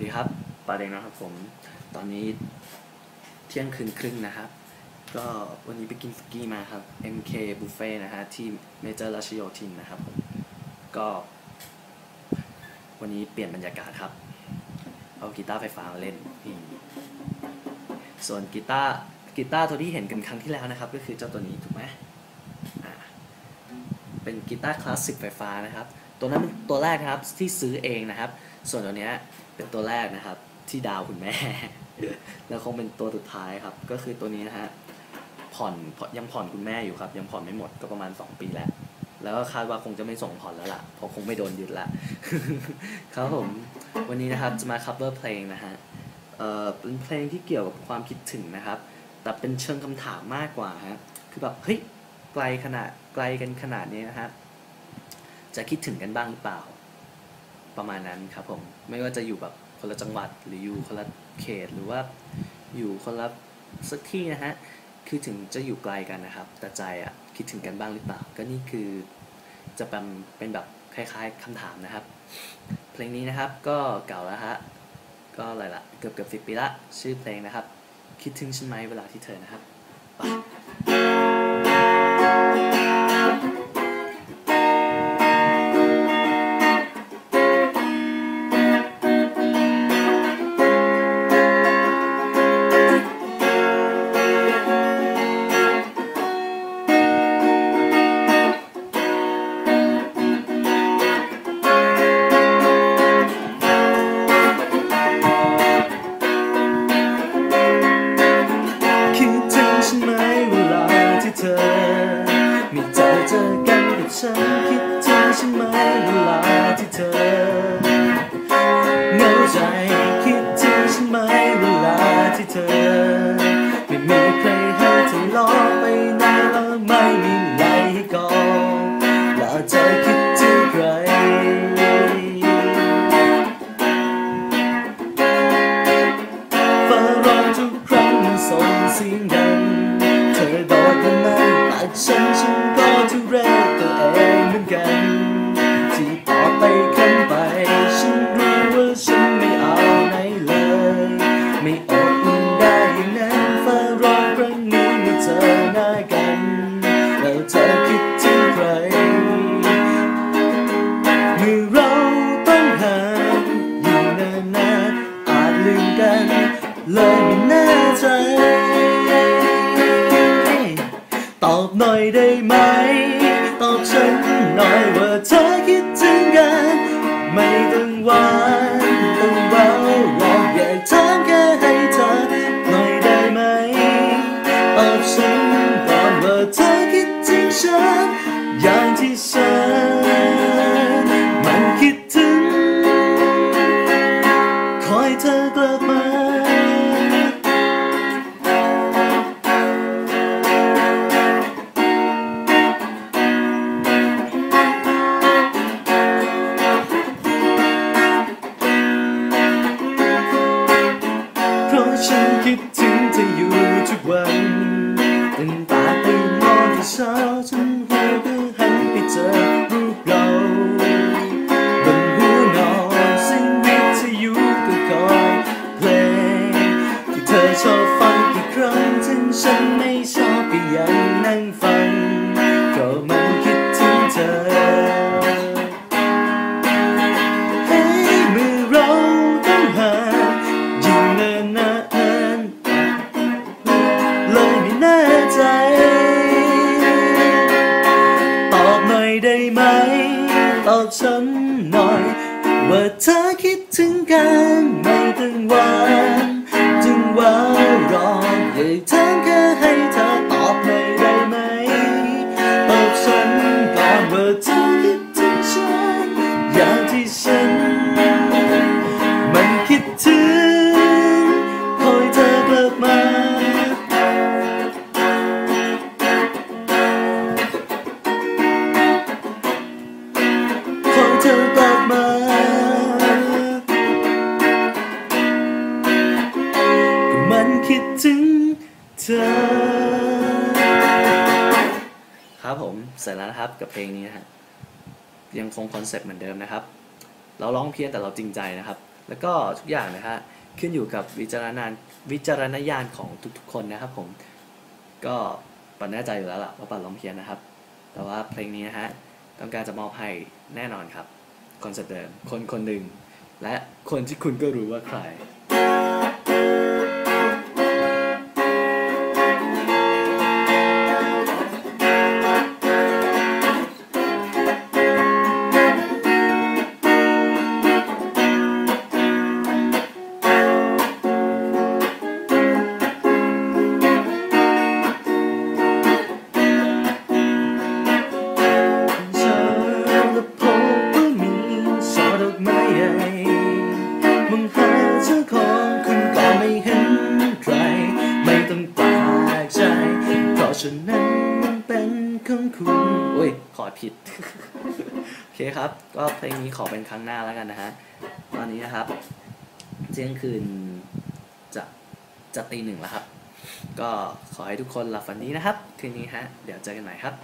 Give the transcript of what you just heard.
วัสดีครับปาเดงนะครับผม ตอนนี้เที่ยงคืนครึ่งนะครับ ก็วันนี้ไปกินสกี้มาครับ MK Buffet นะฮะที่เมเจอร์ราชโยธินนะครับผมก็ วันนี้เปลี่ยนบรรยากาศครับ เอากีตาร์ไฟฟ้ามาเล่น ส่วนกีตาร์กีตาร์ตัวที่เห็นกันครั้งที่แล้วนะครับ ก็คือเจ้าตัวนี้ถูกไหมเป็นกีตาร์คลาสสิกไฟฟ้านะครับ ตัวนั้นเป็นตัวแรกครับที่ซื้อเองนะครับ ส่วนตัวเนี้ยเป็นตัวแรกนะครับที่ดาวคุณแม่ แล้วคงเป็นตัวสุดท้ายครับ ก็คือตัวนี้นะฮะผ่อนยังผ่อนคุณแม่อยู่ครับ ยังผ่อนไม่หมดก็ประมาณ 2 ปีแล้ว แล้วก็คาดว่าคงจะไม่ส่งผ่อนแล้วล่ะเพราะคงไม่โดนยึดละครับผมวันนี้นะครับจะมา cover เพลงนะฮะเอ่อเป็นเพลงที่เกี่ยวกับความคิดถึงนะครับ แต่เป็นเชิงคำถามมากกว่าฮะคือแบบเฮ้ยไกลขนาดไกลกันขนาดนี้นะฮะ จะคิดถึงกันบ้างหรือเปล่า ประมาณนั้นครับผม ไม่ว่าจะอยู่แบบคนละจังหวัดหรืออยู่คนละเขตหรือว่าอยู่คนละสักที่นะฮะ คือถึงจะอยู่ไกลกันนะครับ แต่ใจอะคิดถึงกันบ้างหรือเปล่า ก็นี่คือจะเป็นเป็นแบบคล้ายๆคำถามนะครับ เพลงนี้นะครับก็เก่าแล้วฮะ ก็อะไรละเกือบเกือบสิบปีละ ชื่อเพลงนะครับ คิดถึงฉันไหมเวลาที่เธอนะครับไป คิดถึงฉันไหมเวลาที่เธอเหงาใจคิดถึงฉันไหมเวลาที่เธอ ไม่มีใครให้เธอล้อไปไหนแล้วไม่มีไหลให้กองแล้วเธอคิดถึงใครฟ้าร้องทุกครั้งมันส่งเสียงดัง เมื่อเราต้องห่างอยู่นานๆอาจลืมกันเลยไม่แน่ใจ ตอบหน่อยได้ไหม ตอบฉันหน่อยว่าเธอคิดถึงกัน ไม่ต้องหวานต้องเบาหรอกอยากถามแค่ให้เธอหน่อยได้ไหม ตอบฉันก่อนว่าเธอคิดถึงฉันอย่างที่ฉัน กลับมา ยังนั่งฟังก็มันคิดถึงเธอให้เมื่อเราต้องห่างยิ่งเนิ่นนานเลยไม่แน่ใจ ตอบหน่อยได้ไหม ตอบฉันหน่อย ว่าเธอคิดถึงกันไม่ถึงวัน อครับผมเสร็จแล้วนะครับกับเพลงนี้นะฮะยังคงคอนเซ็ปต์เหมือนเดิมนะครับ เราร้องเพี้ยนแต่เราจริงใจนะครับ แล้วก็ทุกอย่างนะฮะขึ้นอยู่กับวิจารณญาณวิจารณญาณของทุกๆ คนนะครับผมก็ปันแน่ใจอยู่แล้วล่ะว่าปันร้องเพี้ยนนะครับ แต่ว่าเพลงนี้นะฮะต้องการจะมอบให้แน่นอนครับคอนเสิร์ตเดิมคนคนหนึ่งและคนที่คุณก็รู้ว่าใคร ผิด โอเคครับ ก็เพลงนี้ขอเป็นครั้งหน้าแล้วกันนะฮะ ตอนนี้นะครับเที่ยงคืนจะจะตีหนึ่งแล้วครับ ก็ขอให้ทุกคนหลับฝันดีนะครับ คืนนี้ฮะ เดี๋ยวเจอกันใหม่ครับ